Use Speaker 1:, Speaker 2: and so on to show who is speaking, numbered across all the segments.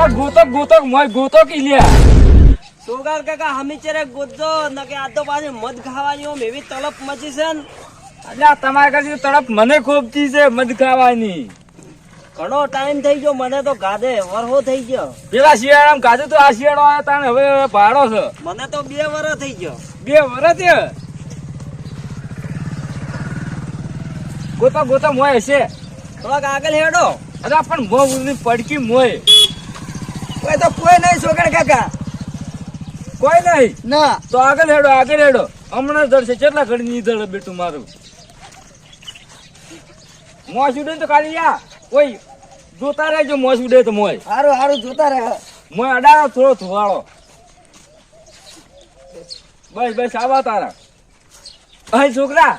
Speaker 1: અલા ગોતો ગોતો મોય ગોતો કી લ્યા
Speaker 2: સોગાર કાકા હમીચરે ગોતજો નકે આ તો પાછી મધ ખાવાની ઓમ એવી તલપ મચી છે ને.
Speaker 1: અલ્યા તમારા કરતી તરફ મને ખોબતી છે મધ ખાવાની.
Speaker 2: ઘણો ટાઈમ થઈ ગયો મને તો ગાધે વરહો થઈ ગયો.
Speaker 1: પેલા શિયાળામાં કાજુ તો આ શિયાળો આવ્યો તાણે હવે ભાડો છે.
Speaker 2: મને તો બે વરસ થઈ ગયો.
Speaker 1: બે વરસ છે ગોતા ગોતા મોય હશે.
Speaker 2: થોડાક આગળ હેડો.
Speaker 1: અરે પણ મો પડકી મોય.
Speaker 2: કોઈ તો કોઈ નહીં સોગાર કાકા.
Speaker 1: કોઈ નહીં?
Speaker 2: ના.
Speaker 1: તો આગળ હેડો આગળ હેડો. હમણાં ધરશે. કેટલા ઘડી ની જડે બેટું મારું? મોસ ઉડે તો કાઢી યા. કોઈ જોતા રહેજો મોસ ઉડે તો મોય
Speaker 2: હારું હારું જોતા રહે.
Speaker 1: મોય અડાડો થોડો થોવાળો બસ બસ આવા તારા. અહીં છોકરા.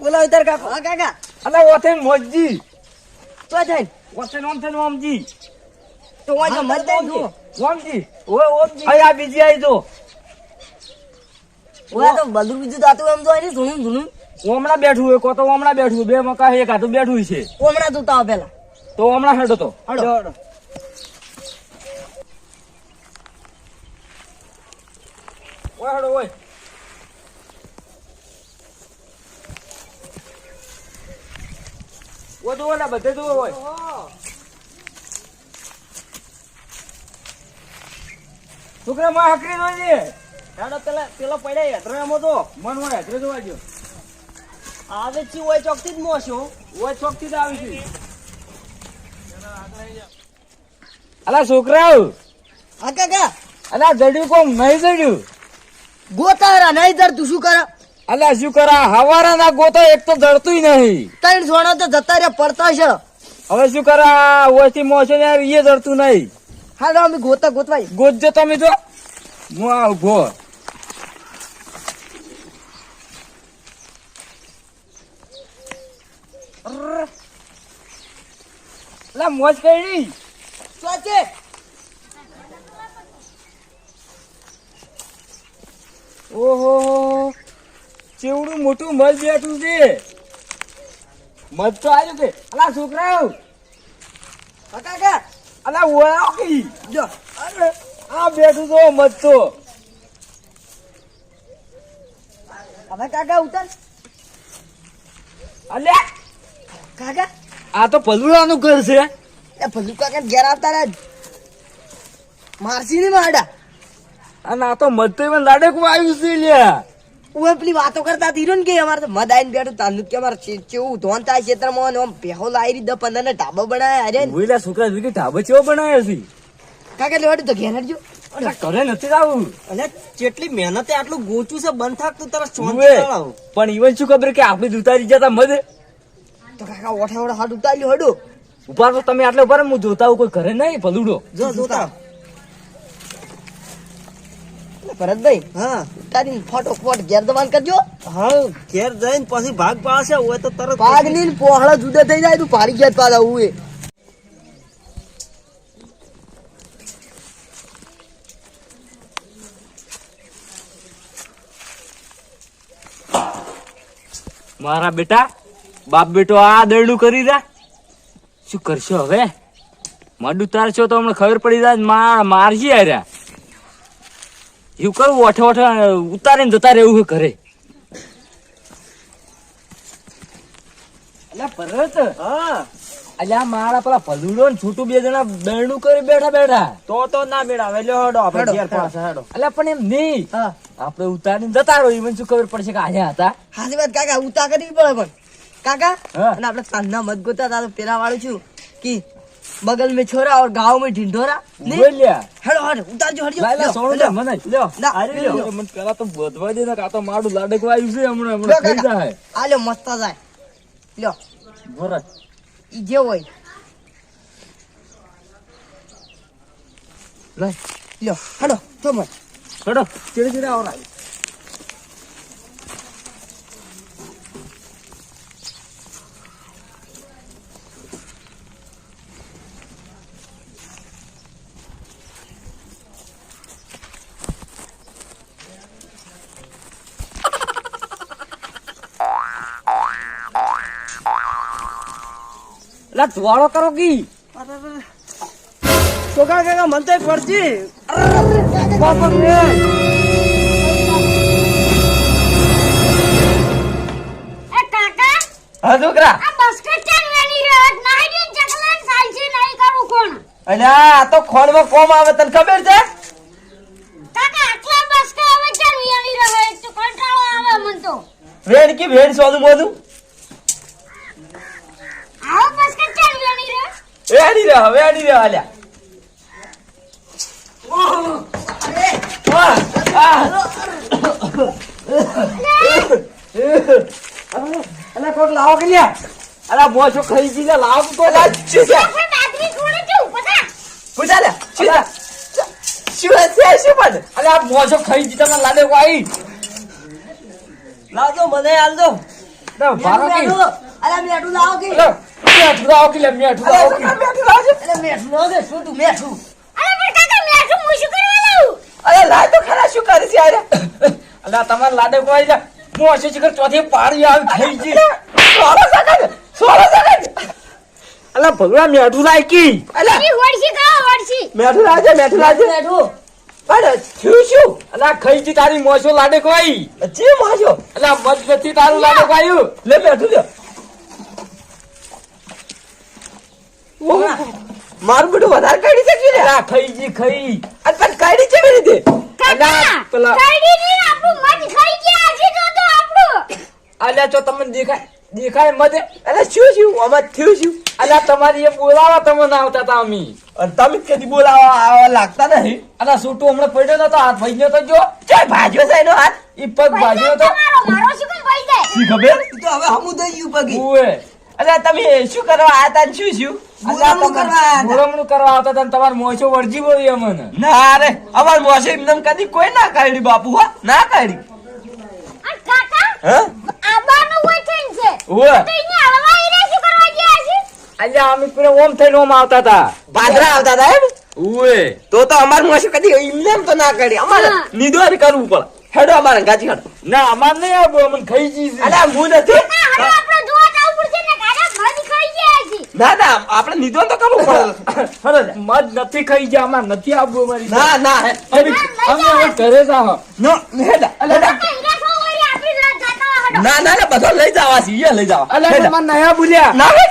Speaker 2: બોલો તાર કાકા. કાકા.
Speaker 1: અલા ઓથે મોજી
Speaker 2: તો થાય
Speaker 1: ઓથે નોમ થે ઓમજી.
Speaker 2: તો હોય તો મત દઈ
Speaker 1: ઓમજી
Speaker 2: ઓય ઓમજી.
Speaker 1: આ બીજી આવી તો
Speaker 2: ઓય તો બધું બીજું દાતું એમ તો આની સુનું સુનું
Speaker 1: હમણાં બેઠું હોય કો તો હમણાં બેઠું બે મકા એક હાથું બેઠું છે.
Speaker 2: ઓમણા જોતા પેલા.
Speaker 1: તો હમણાં હેડો તો.
Speaker 2: હડો.
Speaker 1: ઓય હેડો ઓય. ઓ તો ઓલા બધે તો હોય છોકરા માં હકરી જોઈએ
Speaker 2: હેડો પેલા પેલો પડ્યા હેતરામાં તો
Speaker 1: મન હોય હકરી જોવા જો
Speaker 2: આવે ચી ઓય ચોકથી જ મોશો
Speaker 1: ઓય ચોકથી જ આવી છે. અલા છોકરાઓ.
Speaker 2: હા કાકા.
Speaker 1: અલા જડ્યું કોમ નહીં જડ્યું?
Speaker 2: ગોતારા નહીં દર તું શું કરે?
Speaker 1: અલા શું કરા? હવારા ના ગોતો એક તો જડતું નહીં.
Speaker 2: ત્રણ સોના તો જતા રહ્યા પડતા છે.
Speaker 1: હવે શું કરા? ઓછી મોસે ને એ જડતું નહીં.
Speaker 2: હાલો અમે ગોતા ગોતવાય.
Speaker 1: ગોતજો તમે જો. હું આ ઊભો લા મોજ કરી.
Speaker 2: સ્વાચે.
Speaker 1: ઓહો ચેવડું મોટું મધ બેઠું છે. મધ તો આવ્યું કે અલા છોકરાઓ.
Speaker 2: કાકા.
Speaker 1: અલા ઓળાવી
Speaker 2: જો
Speaker 1: અરે આ બેઠું તો મધ તો
Speaker 2: હવે કાકા ઉતર.
Speaker 1: અલે!
Speaker 2: કાકા?
Speaker 1: આ તો પલુડાનું ઘર છે.
Speaker 2: એ પલુ કાકા ઘેર આવતા રહ્યા મારસી ને માડા
Speaker 1: અને આ તો મધ તો એમાં આવ્યું છે લ્યા.
Speaker 2: ઓય પેલી વાતો કરતા હતી ને કે અમારે તો મદ આઈને બેઠું તાનું કે અમારે ચેવું ધોન થાય ક્ષેત્રમાં અને આમ પેહો લાવી દ પંદર ને ઢાબો બનાયા અરે.
Speaker 1: ઓઈલા છોકરા કે ઢાબો ચેવો બનાવ્યો છે?
Speaker 2: કાકા લેવાડું તો ઘેર હટજો.
Speaker 1: ઘરે નથી આવું
Speaker 2: અને જેટલી મહેનતે આટલું ગોચું છે બંધ થાકતું તરત
Speaker 1: ઉવે. પણ ઈવન શું ખબર કે આપણે ઉતારી જતા મદ
Speaker 2: તો કાકા ઓઠા ઓઠા હાથ ઉતાર્યું હડો.
Speaker 1: ઊભા તો તમે આટલે ઉપર હું જોતા કોઈ ઘરે નહીં પલુડો
Speaker 2: જો જોતા ભરતભાઈ હા. તારી ફોટો ફોટ ઘેર દબાણ કરજો.
Speaker 3: હા ઘેર જઈને પછી ભાગ પાસે હોય તો તરત
Speaker 2: પાગની ને પોહળા જુદા થઈ જાય તું પાડી ગયા પાછા હું
Speaker 1: મારા બેટા બાપ બેટો આ દરડું કરી રહ્યા. શું કરશો હવે? મડું તારશો તો હમણાં ખબર પડી જાય માર મારજી આર્યા એવું કરવું ઓઠે ઓઠે ઉતારીને જતા રહેવું ઘરે. ભરત.
Speaker 3: હા.
Speaker 1: અલ્યા મારા પેલા ભલુડો ને છોટું બે જણા દરડું કરી બેઠા બેઠા.
Speaker 3: તો તો ના મેળાવે લ્યો હડો આપણે ઘેર પાસે હેડો.
Speaker 1: અલ્યા પણ એમ નહીં.
Speaker 2: હા.
Speaker 1: આપણે ઉતારીને જતા રહો શું ખબર પડશે કે આયા હતા.
Speaker 2: હાજી વાત કાકા ઉતા કરવી પડે પણ. કાકા. અને આપણે સાંજના મત ગોતા તા પેલા વાળું છું કે बगल में छोरा और गांव में ढिंढोरा। હેડો હેડો ઉતાર જો
Speaker 1: હડજો લાલા સોણો લે મને લ્યો અરે લ્યો મને પેલા તો વધવા દે ને આ તો માડું લાડકવા આવ્યું છે હમણે હમણે થઈ જાય
Speaker 2: આ લ્યો મસ્ત જાય લ્યો
Speaker 1: ગોરા
Speaker 2: ઈ જે હોય
Speaker 1: લઈ
Speaker 2: લ્યો હેડો તો મને
Speaker 1: હેડો ચીડે ચીડે આવરા લા ધુવાળો કરો કી?
Speaker 4: છોકરા કાકા મને તો પડતી
Speaker 5: એ કાકા
Speaker 3: હા છોકરા.
Speaker 5: આ બસ્કટ ચાલ વેની રહત નાઈ દિન ચકલન સાલસી નહીં કરું કોણ?
Speaker 3: અલ્યા આ તો ખોળમાં કોમ આવે તને ખબર છે?
Speaker 5: કાકા આટલા બસ્કા હવે ચાલ વેની રહે તો કંટાળો આવે મન તો.
Speaker 3: વેણ કી વેણ સોનું મોનું
Speaker 5: રહે
Speaker 3: વેણી રે હવે વેણી રે અલ્યા અલા કોક લાવો કે લ્યા અલા મોછો ખાઈ ગઈ લાવ લાવો તો લા છે
Speaker 5: છું
Speaker 3: પૂછા લે શું છે શું છે શું પણ અરે આ મોછો ખાઈ ગઈ તમે લાદે વાઈ
Speaker 4: લાવજો મને
Speaker 3: કે
Speaker 2: અરે મેઠું લાવો કે
Speaker 3: મેઠું લાવો કે લે મેઠું લાવો કે મેઠું લાવજો
Speaker 2: અરે મેઠું કે શું તું મેઠું?
Speaker 5: અરે પણ કાકા મેઠું હું શું કરવા લાવું?
Speaker 3: અરે લાય તો ખરા શું કરે છે યાર અલા તમારે લાડે કોઈ જા. મોછો ચીકર ચોથી પાડી આવી ખાઈ ગઈ. સોરો સકન સોરો સકન અલા ભગવાન મેઠું લાય કી? અલા
Speaker 5: એ વડસી કા વડસી
Speaker 3: મેઠું લાવજે મેઠું લાવજે
Speaker 2: મેઠું
Speaker 3: પણ શું શું? અલા ખાઈ ગઈ તારી મોસો લાડે કોઈ જી મોસો. અલા મજબૂતી તારું લાડે કોઈ લે મેઠું લે મારું બધું વધારે કાઢી શકશું ને? આ ખાઈ જી ખાઈ. અને પણ કાઢી છે રીતે
Speaker 5: કાકા
Speaker 3: પેલા
Speaker 5: કાઢી ની આપણું મત ખાઈ ગયા આજે તો તો આપણું.
Speaker 3: અલ્યા જો તમને દેખાય દેખાય મત અલ્યા શું શું આમાં થયું શું? અલ્યા તમારી એ બોલાવા તમે ના આવતા તા અમી. અને તમે કદી બોલાવા આવા લાગતા નહીં અને સૂટું હમણાં પડ્યો નતો હાથ ભાઈ ગયો તો જો. જય ભાજ્યો છે એનો હાથ? ઈ પગ ભાજ્યો તો.
Speaker 5: મારો શું કેમ ભાઈ જાય
Speaker 3: શી ખબર?
Speaker 2: તો હવે હમું થઈ ગયું પગી.
Speaker 3: ઓએ અલ્યા તમે શું કરવા આયા તા શું શું
Speaker 2: બોલામણું કરવા
Speaker 3: આવતા તા તમાર મોછો વળજી બોલી અમને. ના રે અમાર મોછો એમને કદી કોઈ ના કાઢી બાપુ ના કાઢી હા?
Speaker 5: આબાનું વચન છે.
Speaker 3: ઉએ
Speaker 5: તો અહીંયા હલવા ઈરા શું કરવા ગયા છે?
Speaker 1: અલ્યા અમે પેલા ઓમ થઈને ઓમ આવતા હતા.
Speaker 3: ભાદરા આવતા હતા એમ? તો તો અમાર મોછો કદી એમને એમ તો ના કાઢી અમારે
Speaker 5: હા.
Speaker 3: કરવું પડે. હેડો અમારે ગાજી હેડો
Speaker 1: ના અમાર નહીં આવું અમને ખાઈ ગઈ છે.
Speaker 3: હું નથી
Speaker 5: ના હવે આપણે જોવા જવું પડશે ને કાકા મજ ખાઈ ગયા છે
Speaker 3: ના ના આપણે નિધોન તો કરવું પડે. હેડો જા.
Speaker 1: નથી ખાઈ ગયા અમાર નથી આવવું મારી
Speaker 3: ના ના. હે-
Speaker 1: અમે હવે ઘરે જાઓ
Speaker 3: નો હેડા ના ના ના બધો લઈ જવા છે લઈ જવા
Speaker 1: અલે
Speaker 3: હેડા.
Speaker 1: નયા બોલ્યા.
Speaker 3: ના હે.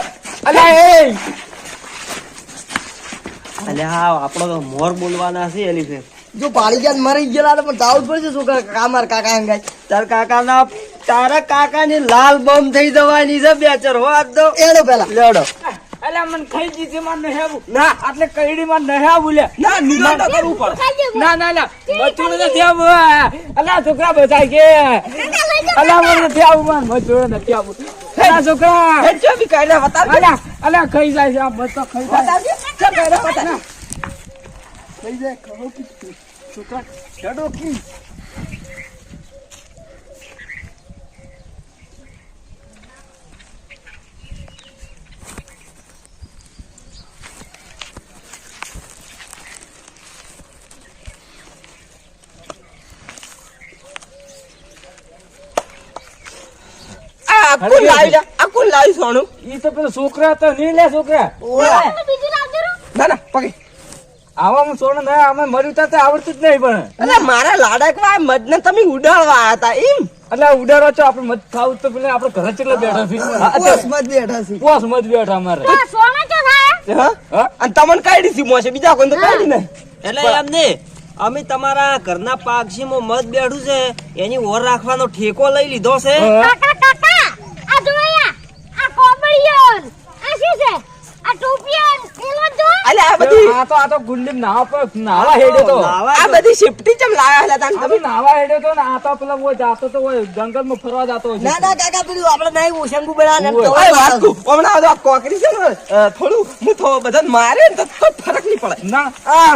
Speaker 1: અલ્યા એ.
Speaker 4: અલ્યા આપણો તો મોર બોલવાના છે એલી ફેર.
Speaker 2: જો પાડી ગયા મરી ગયેલા તો પણ જાવું જ પડશે છોકરા કાકા મારા કાકા અંગાય
Speaker 4: તાર કાકાના તારા કાકાની લાલ બમ થઈ જવાની છે બેચર હો આજ તો.
Speaker 2: એડો પેલા.
Speaker 4: લેડો.
Speaker 1: અલ્યા મને ખાઈ ગઈ છે માર નહીં આવું ના. આટલે કઈડી માં નહીં આવું
Speaker 3: ના નિધોન કરવું પડે.
Speaker 1: ના ના ના. મચુડ નથી આવું અલ્યા છોકરા બચાય કે. અલ્યા મને નથી આવું નથી આવું. છોકરા.
Speaker 3: હેડ બી
Speaker 1: ખાઈ જાય છે આ બચ્ચો ખાઈ જાય.
Speaker 3: ચાલ કાઢ્યા વતાર
Speaker 1: ખાઈ જાય ખરો છોકરા હેડો કી?
Speaker 3: આ લાવી જા આ કોણ લાવી સોનું
Speaker 1: ઈ તો પેલો છોકરા તો નહીં લે છોકરા.
Speaker 3: ના ના પગે.
Speaker 1: આવામાં સોનું ના અમે મર્યું તા તે આવડતું જ નહીં પણ.
Speaker 3: એટલે મારા લાડકવા મદ ને તમે ઉડાડવા હતા એમ?
Speaker 1: એટલે ઉડાડો છો આપણે મત ખાવું તો પેલા આપણે ઘરે ચેટલા બેઠા છીએ?
Speaker 2: પોસ મત બેઠા છીએ.
Speaker 1: પોસ મત બેઠા અમારે.
Speaker 5: આ સોના તો
Speaker 3: હા?
Speaker 1: હા?
Speaker 3: અને તમને કાઢી હતી મોસે બીજા કોઈ તો કાઢી નહીં.
Speaker 4: એટલે એમ ને અમે તમારા ઘરના પાક્ષીમાં મત બેઠું છે એની ઓર રાખવાનો ઠેકો લઈ લીધો છે
Speaker 1: હા.
Speaker 5: કાકા કાકા આ જો અહીંયા આ કોબળિયન આ શું છે? આ ટોપિયન પેલો જો
Speaker 3: અલે આ બધી
Speaker 1: આ તો આ તો ગુંડી નાવા પર નાવા હેડ્યો તો.
Speaker 4: નાવા
Speaker 3: આ બધી શિફ્ટી ચમ લાયા હતા તાન તમે?
Speaker 1: નાવા હેડ્યો તો ને આ તો પેલા ઓય જાતો તો ઓય જંગલમાં ફરવા જાતો હોય
Speaker 2: ના ના કાકા પેલું આપણે નહીં ઓશંગુ બેડા ને
Speaker 1: ઓય.
Speaker 3: આ કોકરી છે ને થોડું હું તો બધાને મારે તો ફરક નહીં પડે.
Speaker 1: ના.
Speaker 3: આ.